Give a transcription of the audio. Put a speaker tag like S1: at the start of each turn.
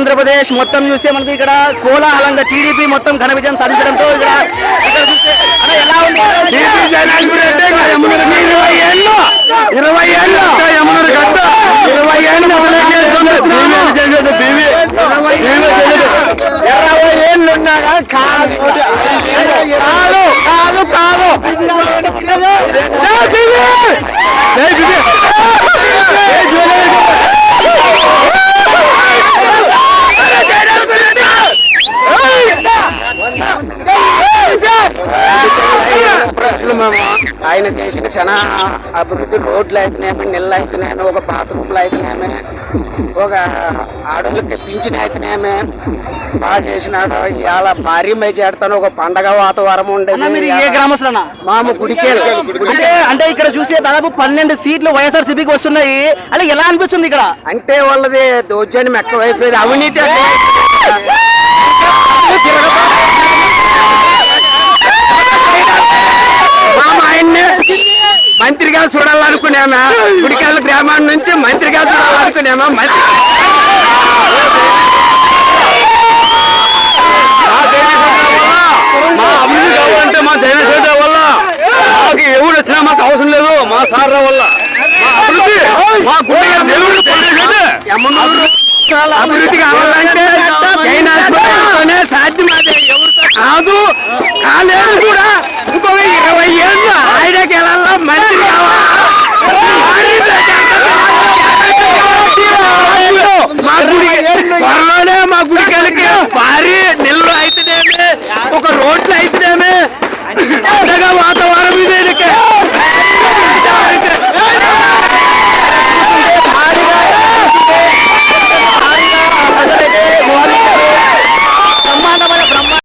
S1: ఆంధ్రప్రదేశ్ మొత్తం చూస్తే మనకు ఇక్కడ కోలాహలంగా టీడీపీ మొత్తం ఘన విజయం సాధించడంతో ఇక్కడ ఇక్కడ చూస్తే అన్న, ఎలా ఉంది.
S2: ఇరవై ఏళ్ళు. ఏళ్ళు కాదు కాదు. కాదు. ప్రజలు మేము ఆయన చేసిన చాలా అభివృద్ధి రోడ్లు అయితేనేమి నీళ్ళు అయితేనేమి ఒక బాత్రూమ్లు అయితేనేమి ఒక ఆడోళ్ళకి పింఛన్ అయితేనేమి బాగా చేసినాడు. ఇవాళ భారీ మెజార్తాను ఒక పండగ వాతావరణం
S1: మీరు ఏ
S2: ఉండేది
S1: గ్రామస్తులన్నా?
S2: మామ గుడికే
S1: అంటే అంటే ఇక్కడ చూస్తే దాదాపు పన్నెండు సీట్లు వైఎస్ఆర్ సిపికి వస్తున్నాయి. అంటే ఎలా అనిపిస్తుంది ఇక్కడ?
S2: అంటే వాళ్ళది దౌర్జన్యం ఎక్కువైపోయింది. అవినీతి మామ ఆయన్ని మంత్రిగా చూడాలనుకున్నామా గుడికాల గ్రామం నుంచి మంత్రిగా చూడాలనుకున్నామా మంత్రి మా అభివృద్ధి కావాలంటే మా చైనా వల్ల. మాకు ఎవరు వచ్చినా మాకు అవసరం లేదు మా సార్ వల్ల. మా అభివృద్ధి మా గుడి అభివృద్ధి. కావాలంటే చైనా సాధ్యం అదే. ఎవరితో కాదు కాలేదు కూడా. ఇంకొక ఇరవై ఏళ్ళు ఆయనకి వెళ్ళాలా? మంత్రి కావాలి?